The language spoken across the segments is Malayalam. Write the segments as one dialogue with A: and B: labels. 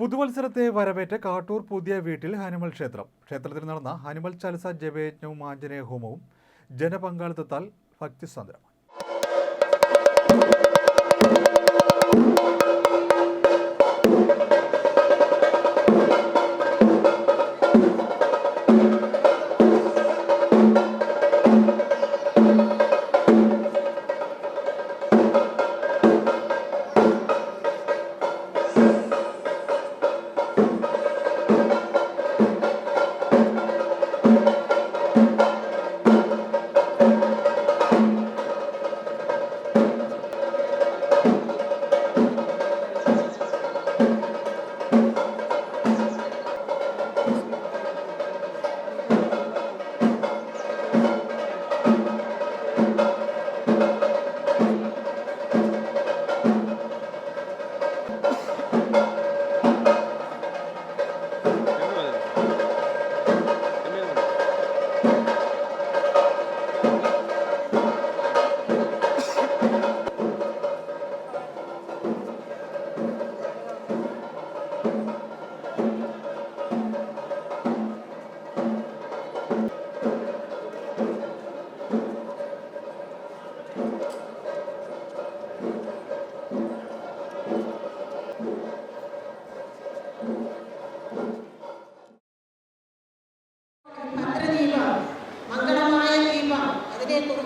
A: പുതുവത്സരത്തെ വരവേറ്റ കാട്ടൂർ പുതിയ വീട്ടിൽ ഹനുമൽ ക്ഷേത്രം. ക്ഷേത്രത്തിൽ നടന്ന ഹനുമൽ ചലസ ജപയജ്ഞവും ആഞ്ജനേയ ഹോമവും ജനപങ്കാളിത്തത്താൽ ഭക്തിസാന്ദ്രമായി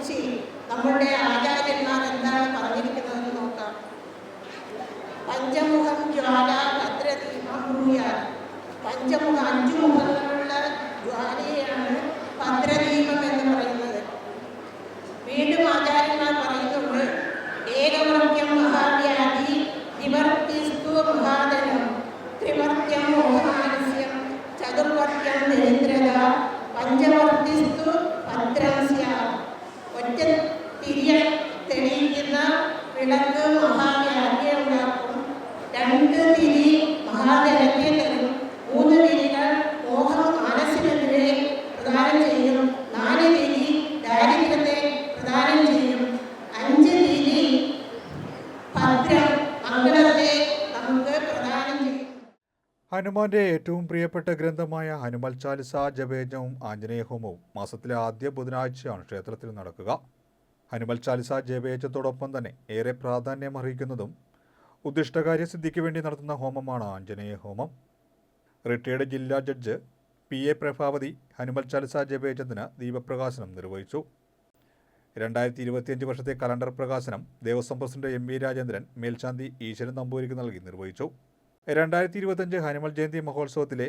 B: അതിനെക്കുറിച്ച് നമ്മളുടെ ആചാര്യന്മാർ എന്താണ് പറഞ്ഞിരിക്കുന്നതെന്ന് നോക്കാം. പഞ്ചമുഖം ജ്വാല ഭദ്രദീപം പഞ്ചമുഖം അഞ്ചു മുഖങ്ങളുള്ള ജ്വാലയാണ് ഭദ്രദീപം എന്ന് പറയുന്നത്. വീണ്ടും ആചാര്യന്മാർ പറയുന്നുണ്ട് ഏകവൃത്യം മഹാവ്യാധി നിവർത്തിസ്തു മഹാദനം ത്രിവർത്യം മോഹമാനസ്യം ചതുർവർത്തിയം ദരിദ്രത പഞ്ചവർത്തിസ്തു
A: ഹനുമാന്റെ ഏറ്റവും പ്രിയപ്പെട്ട ഗ്രന്ഥമായ ഹനുമൽ ചാലിസ ജപയജ്ഞവും ആഞ്ജനേയ ഹോമവും മാസത്തിലെ ആദ്യ ബുധനാഴ്ചയാണ് ക്ഷേത്രത്തിൽ നടക്കുക. ഹനുമൽ ചാലിസ ജപയജ്ഞത്തോടൊപ്പം തന്നെ ഏറെ പ്രാധാന്യം അർഹിക്കുന്നതും ഉദ്ദിഷ്ടകാര്യ സിദ്ധിക്ക് വേണ്ടി നടത്തുന്ന ഹോമമാണ് ആഞ്ജനേയ ഹോമം റിട്ടയേർഡ് ജില്ലാ judge P A Prabhavathi Hanuman Chalisa ജപയജ്ഞത്തിന് ദീപപ്രകാശനം നിർവഹിച്ചു. രണ്ടായിരത്തി ഇരുപത്തിയഞ്ച് വർഷത്തെ കലണ്ടർ പ്രകാശനം Devaswom president M V Rajendran മേൽശാന്തി ഈശ്വരൻ നമ്പൂരിക്ക് നൽകി നിർവഹിച്ചു. രണ്ടായിരത്തി ഇരുപത്തിയഞ്ച് ഹനുമൽ ജയന്തി മഹോത്സവത്തിലെ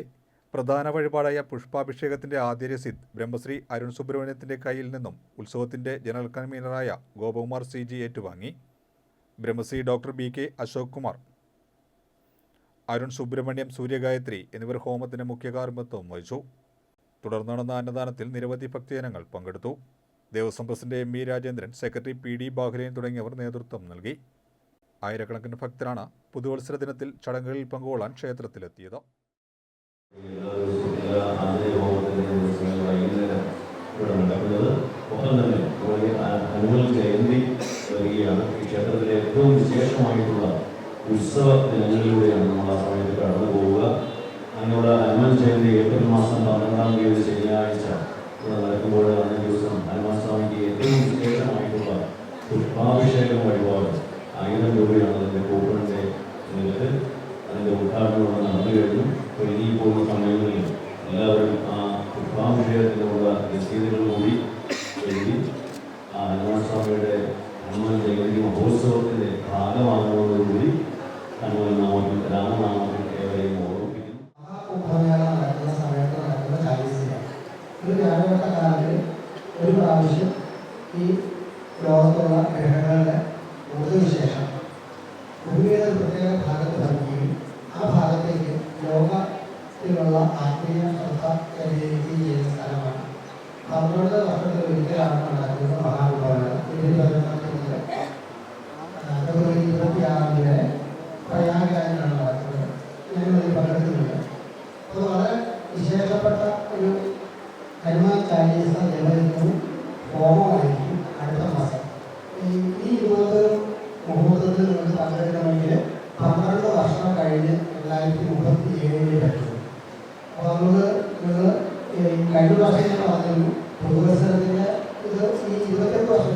A: പ്രധാന വഴിപാടായ പുഷ്പാഭിഷേകത്തിന്റെ ആദ്യ രസീത് ബ്രഹ്മശ്രീ അരുൺ സുബ്രഹ്മണ്യത്തിന്റെ കയ്യിൽ നിന്നും ഉത്സവത്തിന്റെ ജനറൽ കൺവീനറായ ഗോപകുമാർ സി ജി ഏറ്റുവാങ്ങി. Brahmasree doctor B K Ashok Kumar Arun Subramaniam Suryagayathri എന്നിവർ ഹോമത്തിന് മുഖ്യ കാർമ്മിത്വം വഹിച്ചു. തുടർന്ന് നടന്ന അന്നദാനത്തിൽ നിരവധി ഭക്തജനങ്ങൾ പങ്കെടുത്തു. Devaswom president M V Rajendran secretary P D Bahuleyan തുടങ്ങിയവർ നേതൃത്വം നൽകി. ആയിരക്കണക്കിന് ഭക്തരാണ് പുതുവത്സര ദിനത്തിൽ ചടങ്ങുകളിൽ പങ്കുകൊള്ളാൻ ക്ഷേത്രത്തിലെത്തിയത്.
C: ഉത്സവ ദിനങ്ങളിലൂടെയാണ് നമ്മൾ ആ സമയത്ത് കടന്നു പോവുക അങ്ങനെയുള്ള ഹനുമാൻ ജയന്തി ഏപ്രിൽ മാസം പന്ത്രണ്ടാം തീയതി ശനിയാഴ്ച അന്നേ ദിവസം ഹനുമാൻ സ്വാമിക്ക് ഏറ്റവും വിശേഷമായിട്ടുള്ള പുഷ്പാഭിഷേകം വഴിപാട്. ആയിരം രൂപയാണ് അതിന്റെ കൂപ്പണിന്റെ നിരക്ക്. അതിന്റെ ഉദ്ഘാടനം നടന്നു കഴിഞ്ഞു. ഇനിയിപ്പോൾ ഇനി
D: ലോകത്തിലുള്ള ആത്മീയ ശ്രദ്ധ കേന്ദ്രീകരിക്കുകയും ചെയ്യുന്ന സ്ഥലമാണ്. പന്ത്രണ്ട് വർഷത്തിൽ ഒരിക്കലാണ് നടക്കുന്നത് വരെ പ്രയാഗരാജിലാണ് നടക്കുന്നത്. പങ്കെടുക്കുന്നുണ്ട്. അത് വളരെ വിശേഷപ്പെട്ട ഒരു ഹനുമാൻ ചാലീസ ജപയജ്ഞവും ഹോമമായിരിക്കും അടുത്ത മാസം. ഈ ഈ ഇരുപത് മുഹൂർത്തത്തിൽ നിന്ന് പങ്കെടുക്കണമെങ്കിൽ പന്ത്രണ്ട് വർഷം കഴിഞ്ഞ് രണ്ടായിരത്തി മുപ്പത്തി ഏഴിന് പറ്റുള്ളൂ അപ്പോൾ നമ്മൾ നിങ്ങൾ കഴിഞ്ഞ പ്രാവശ്യം പറഞ്ഞിരുന്നു പൊതുവത്സരത്തിന്റെ ഇത് ഈ ഇരുപത്തെട്ട് വർഷം